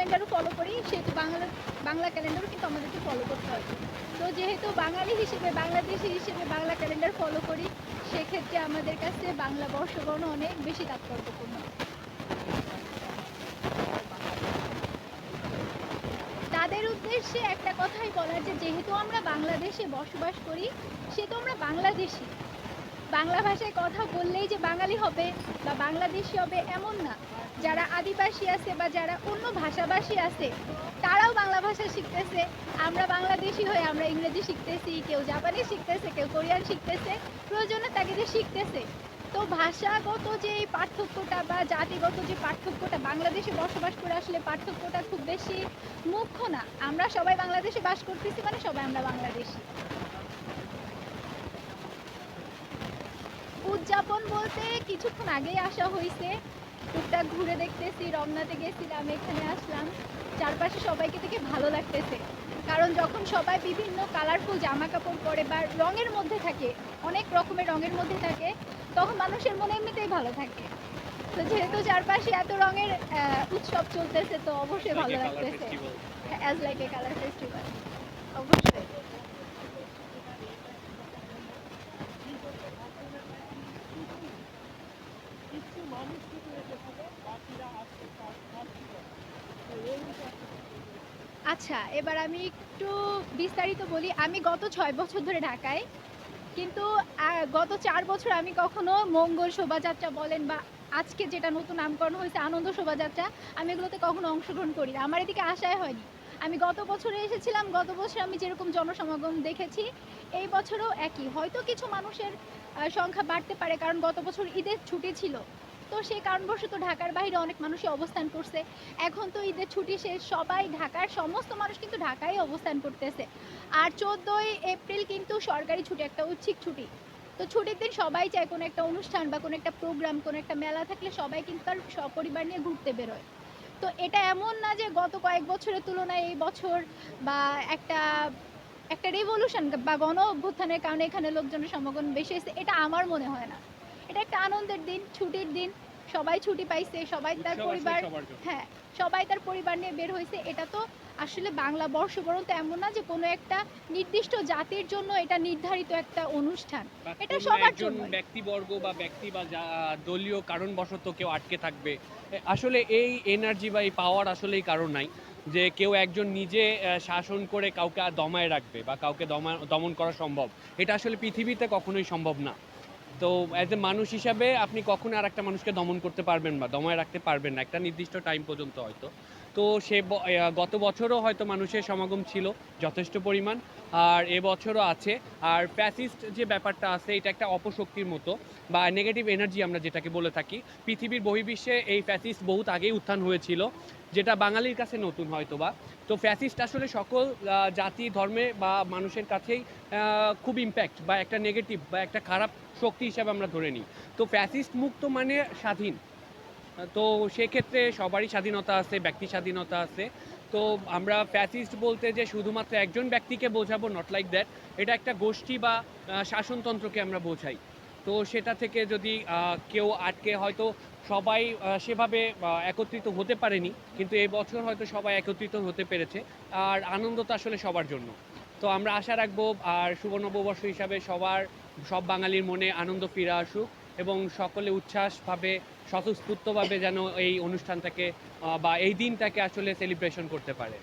ক্যালেন্ডারও follow করি, সেহেতু বাংলা বাংলা ক্যালেন্ডারও কিন্তু আমাদেরকে ফলো করতে হয়। তো যেহেতু বাঙালি হিসেবে, বাংলাদেশি হিসেবে বাংলা ক্যালেন্ডার ফলো করি, সেক্ষেত্রে আমাদের কাছে বাংলা বর্ষবর্ণ অনেক বেশি তাৎপর্যপূর্ণ। তাদের উদ্দেশ্যে একটা কথাই বলার যে, যেহেতু আমরা বাংলাদেশে বসবাস করি সেহেতু আমরা বাংলাদেশি। বাংলা ভাষায় কথা বললেই যে বাঙালি হবে বা বাংলাদেশি হবে এমন না। যারা আদিবাসী আছে বা যারা অন্য ভাষাভাষী আছে, তারাও বাংলা ভাষা শিখতেছে। আমরা বাংলাদেশি হয়ে আমরা ইংরেজি শিখতেছি, কেউ জাপানি শিখতেছে, কেউ কোরিয়ান শিখতেছে, প্রয়োজনে তাকে যে শিখতেছে। তো ভাষাগত যে এই পার্থক্যটা বা জাতিগত যে পার্থক্যটা, বাংলাদেশে বসবাস করে আসলে পার্থক্যটা খুব বেশি মুখ্য না। আমরা সবাই বাংলাদেশে বাস করতেছি মানে সবাই আমরা বাংলাদেশি। উদযাপন বলতে কিছুক্ষণ আগেই আসা হয়েছে। টুকটাক ঘুরে দেখতেছি রমনাতে গেছিলাম এখানে আসলাম। চারপাশে সবাইকে দেখে ভালো লাগতেছে। কারণ যখন সবাই বিভিন্ন কালারফুল জামা কাপড় পরে বা রঙের মধ্যে থাকে অনেক রকমের রঙের মধ্যে থাকে তখন মানুষের মনে এমনিতেই ভালো থাকে। তো যেহেতু চারপাশে এত রঙের উৎসব চলতেছে তো অবশ্যই ভালো লাগতেছে। As like a colour festival অবশ্যই। আচ্ছা এবার আমি একটু বিস্তারিত বলি। আমি গত ছয় বছর ধরে ঢাকায়। কিন্তু গত চার বছর আমি কখনো মঙ্গল শোভাযাত্রা বলেন বা আজকে যেটা নতুন নামকরণ হয়েছে, আনন্দ শোভাযাত্রা, আমি এগুলোতে কখনো অংশগ্রহণ করি না আমার এদিকে আশাই হয়নি। আমি গত বছরে এসেছিলাম, গত বছর আমি যেরকম জনসমাগম দেখেছি, এই বছরও একই। হয়তো কিছু মানুষের সংখ্যা বাড়তে পারে, কারণ গত বছর ঈদের ছুটি ছিল। তো সেই কারণবশত ঢাকার বাইরে অনেক মানুষই অবস্থান করছে। এখন তো ঈদের ছুটি শেষ, সবাই ঢাকার, সমস্ত মানুষ কিন্তু ঢাকায় অবস্থান করতেছে। আর চোদ্দোই এপ্রিল কিন্তু সরকারি ছুটি, একটা ঐচ্ছিক ছুটি। তো ছুটির দিন সবাই চায় কোনো একটা অনুষ্ঠান বা কোনো একটা প্রোগ্রাম কোনো একটা মেলা থাকলে সবাই কিন্তু তার সপরিবার নিয়ে ঘুরতে বেরোয়। তো এটা এমন না যে গত কয়েক বছরের তুলনায় এই বছর বা একটা একটা রেভলিউশন বা গণ অভ্যুত্থানের কারণে এখানে লোকজনের সমাগম বেশি হয়েছে, এটা আমার মনে হয় না। এটা একটা আনন্দের দিন ছুটির দিন। সবাই ছুটি পাইছে সবাই তার পরিবার হ্যাঁ সবাই তার পরিবার নিয়ে বের হয়েছে এটা তো আসলে বাংলা বর্ষবরণ তো এমন না যে কোনো একটা নির্দিষ্ট জাতির জন্য এটা নির্ধারিত একটা অনুষ্ঠান। এটা সবার জন্যই। ব্যক্তিবর্গ বা ব্যক্তি বা দলীয় কারণবশত কেউ আটকে থাকবে। আসলে এই এনার্জি বা এই পাওয়ার আসলে এই কারণ নাই। যে কেউ একজন নিজে শাসন করে কাউকে দমায় রাখবে বা কাউকে দমন করা সম্ভব। এটা আসলে পৃথিবীতে কখনোই সম্ভব না। তো অ্যাজ এ মানুষ হিসাবে আপনি কখনো আর একটা মানুষকে দমন করতে পারবেন বা দমায় রাখতে পারবেন না। একটা নির্দিষ্ট টাইম পর্যন্ত হয়তো। তো সে গত বছরও হয়তো মানুষের সমাগম ছিল, যথেষ্ট পরিমাণ। আর এবছরও আছে। আর ফ্যাসিস্ট যে ব্যাপারটা আছে, এটা একটা অপশক্তির মতো বা নেগেটিভ এনার্জি আমরা যেটাকে বলে থাকি। পৃথিবীর বহির্বিশ্বে এই ফ্যাসিস্ট বহুত আগেই উত্থান হয়েছিল, যেটা বাঙালির কাছে নতুন হয়তো বা তো ফ্যাসিস্ট আসলে সকল জাতি, ধর্মে বা মানুষের কাছেই খুব ইম্প্যাক্ট বা একটা নেগেটিভ বা একটা খারাপ শক্তি হিসাবে আমরা ধরে নিই। তো ফ্যাসিস্ট মুক্ত মানে স্বাধীন। তো সেক্ষেত্রে সবারই স্বাধীনতা আছে, ব্যক্তি স্বাধীনতা আছে। তো আমরা ফ্যাসিস্ট বলতে যে শুধুমাত্র একজন ব্যক্তিকে বোঝাবো নট লাইক দ্যাট এটা একটা গোষ্ঠী বা শাসনতন্ত্রকে আমরা বোঝাই। তো সেটা থেকে যদি কেউ আটকে হয়তো সবাই সেভাবে একত্রিত হতে পারেনি, কিন্তু এই বছর হয়তো সবাই একত্রিত হতে পেরেছে। আর আনন্দ তো আসলে সবার জন্য। তো আমরা আশা রাখব, আর শুভ নববর্ষ হিসাবে সবার, সব বাঙালির মনে আনন্দ ফিরে আসুক। এবং সকলে উচ্ছ্বাসভাবে স্বতঃস্ফূর্তভাবে যেন এই অনুষ্ঠানটাকে বা এই দিনটাকে আসলে সেলিব্রেশন করতে পারে।